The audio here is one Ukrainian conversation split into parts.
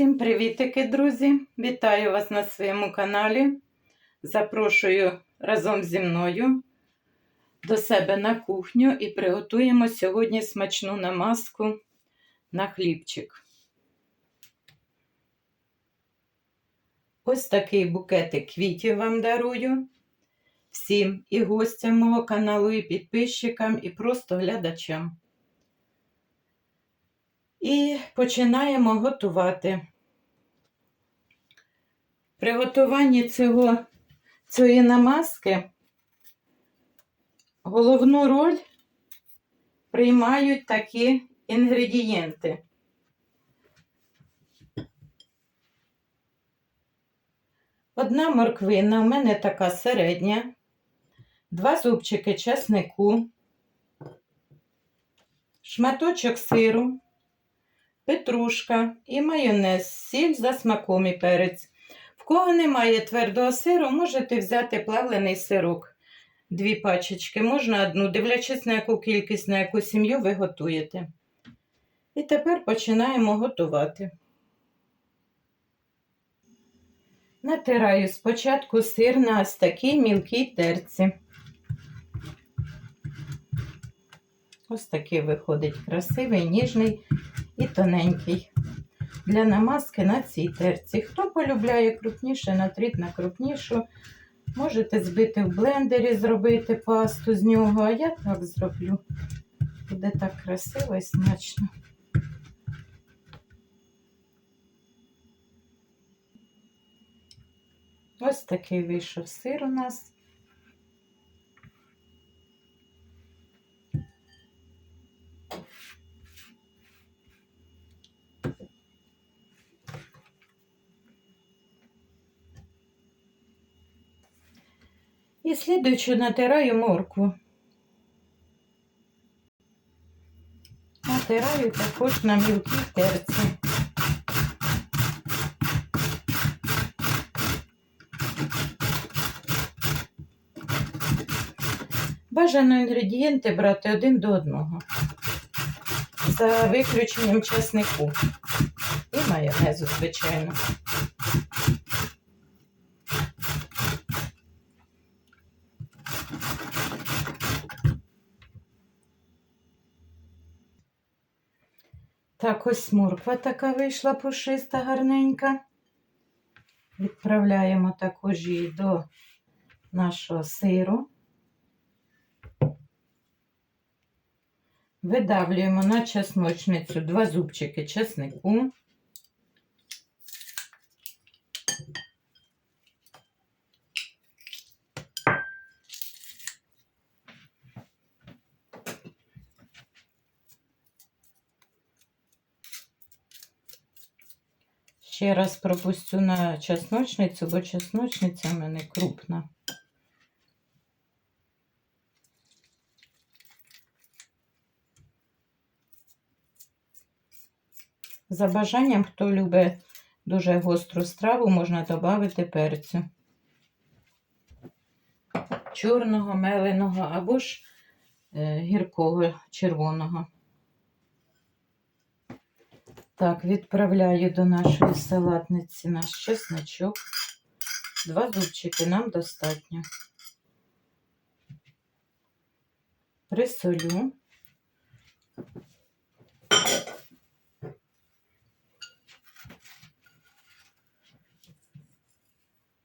Всім привітики, друзі! Вітаю вас на своєму каналі. Запрошую разом зі мною до себе на кухню і приготуємо сьогодні смачну намазку на хлібчик. Ось такий букетик квітів вам дарую. Всім і гостям мого каналу, і підписчикам, і просто глядачам. І починаємо готувати. При готуванні цього, цієї намазки головну роль приймають такі інгредієнти. Одна морквина, у мене така середня, два зубчики чеснику, шматочок сиру, петрушка і майонез, сіль за смаком і перець. В кого немає твердого сиру, можете взяти плавлений сирок. Дві пачечки, можна одну, дивлячись, на яку кількість, на яку сім'ю ви готуєте. І тепер починаємо готувати. Натираю спочатку сир на ось такій мілкій терці. Ось такий виходить красивий, ніжний і тоненький. Для намазки на цій терці. Хто полюбляє крупніше, натріть на крупнішу. Можете збити в блендері, зробити пасту з нього, а я так зроблю. Буде так красиво і смачно. Ось такий вийшов сир у нас. І слідуючи натираю моркву. Натираю також на мілкій терці. Бажано інгредієнти брати один до одного. За виключенням чеснику і майонезу, звичайно. Так, ось морква така вийшла пушиста, гарненька. Відправляємо також її до нашого сиру. Видавлюємо на чесночницю два зубчики чеснику. Ще раз пропустю на чесночницю, бо чесночниця в мене крупна. За бажанням, хто любить дуже гостру страву, можна додати перцю. Чорного, меленого або ж е, гіркого червоного. Так, відправляю до нашої салатниці наш чесночок. Два зубчики нам достатньо. Присолю.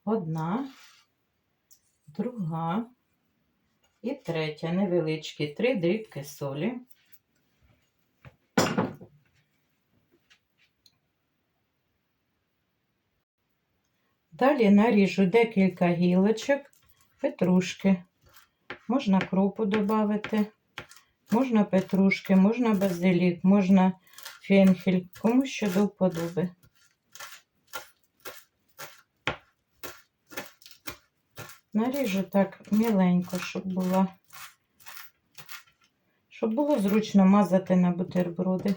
Одна, друга і третя невеличкі три дрібки солі. Далі наріжу декілька гілочок, петрушки. Можна кропу додати, можна петрушки, можна базилік, можна фенхель, кому що до вподоби. Наріжу так міленько, щоб було, щоб було зручно мазати на бутерброди.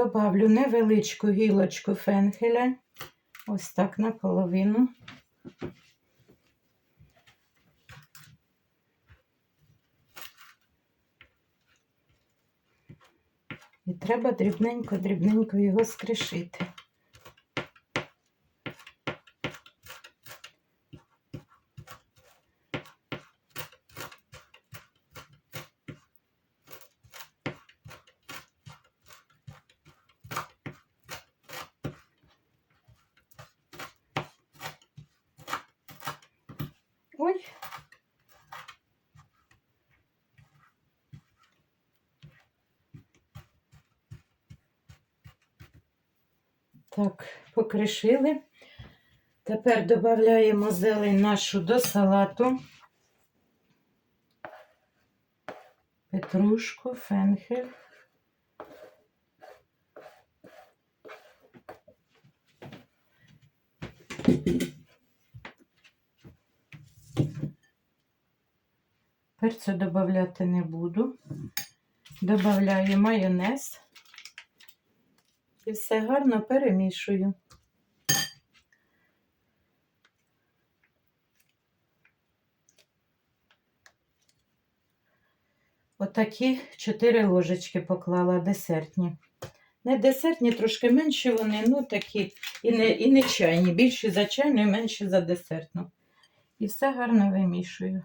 Добавлю невеличку гілочку фенхеля. Ось так наполовину. І треба дрібненько-дрібненько його скришити. Так, покришили. Тепер додаємо зелень нашу до салату. Петрушку, фенхель. Перцю додати не буду. Добавляю майонез і все гарно перемішую. Отакі 4 ложечки поклала десертні. Не десертні, трошки менші вони, ну такі і не, і не чайні. Більші за чайну і менші за десертну. І все гарно вимішую.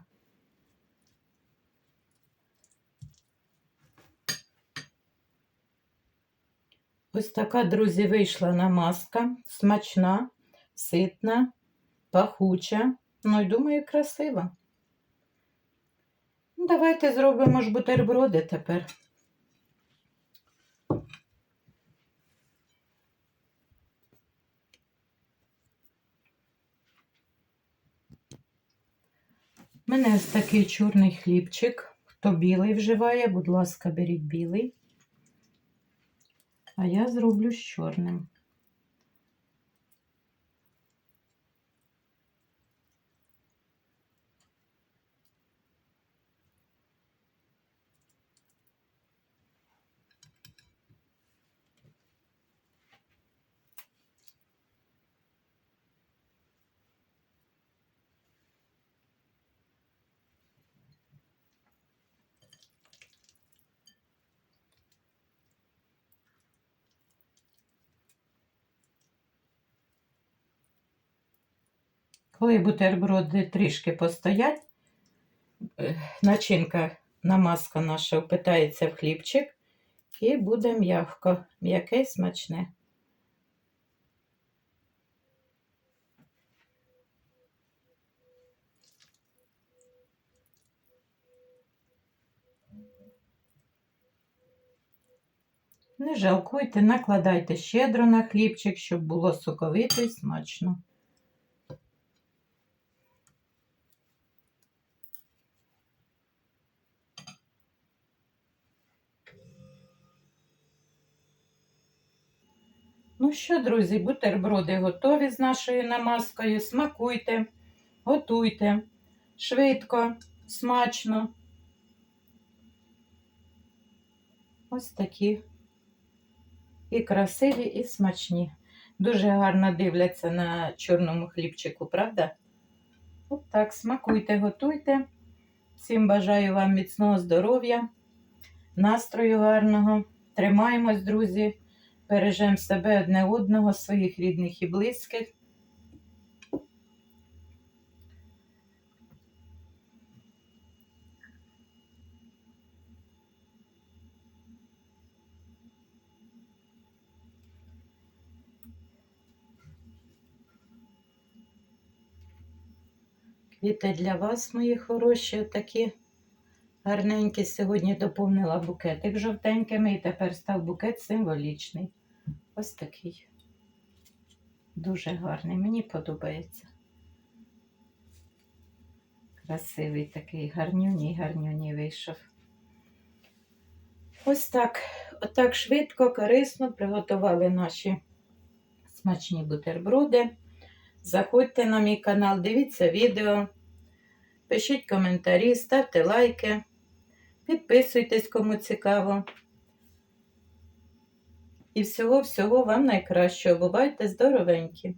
Ось така, друзі, вийшла намазка. Смачна, ситна, пахуча. Ну і думаю, красива. Ну, Давайте зробимо ж бутерброди тепер. У мене ось такий чорний хлібчик. Хто білий вживає, будь ласка, беріть білий. А я зроблю з чорним. Коли бутерброди трішки постоять, е, начинка, намазка наша впитається в хлібчик і буде м'явко, м'яке і смачне. Не жалкуйте, накладайте щедро на хлібчик, щоб було соковито і смачно. Ну що, друзі, бутерброди готові з нашою намазкою. Смакуйте, готуйте швидко, смачно. Ось такі і красиві, і смачні. Дуже гарно дивляться на чорному хлібчику, правда? От так, смакуйте, готуйте. Всім бажаю вам міцного здоров'я, настрою гарного. Тримаємось, друзі. Бережемо себе одне одного, своїх рідних і близьких. Квіти для вас, мої хороші, такі гарненькі. Сьогодні доповнила букетик жовтенькими і тепер став букет символічний. Ось такий. Дуже гарний, мені подобається. Красивий такий, гарнюній, гарнюній вийшов. Ось так, отак швидко, корисно приготували наші смачні бутерброди. Заходьте на мій канал, дивіться відео, пишіть коментарі, ставте лайки, підписуйтесь, кому цікаво. І всього-всього вам найкращого. Бувайте здоровенькі!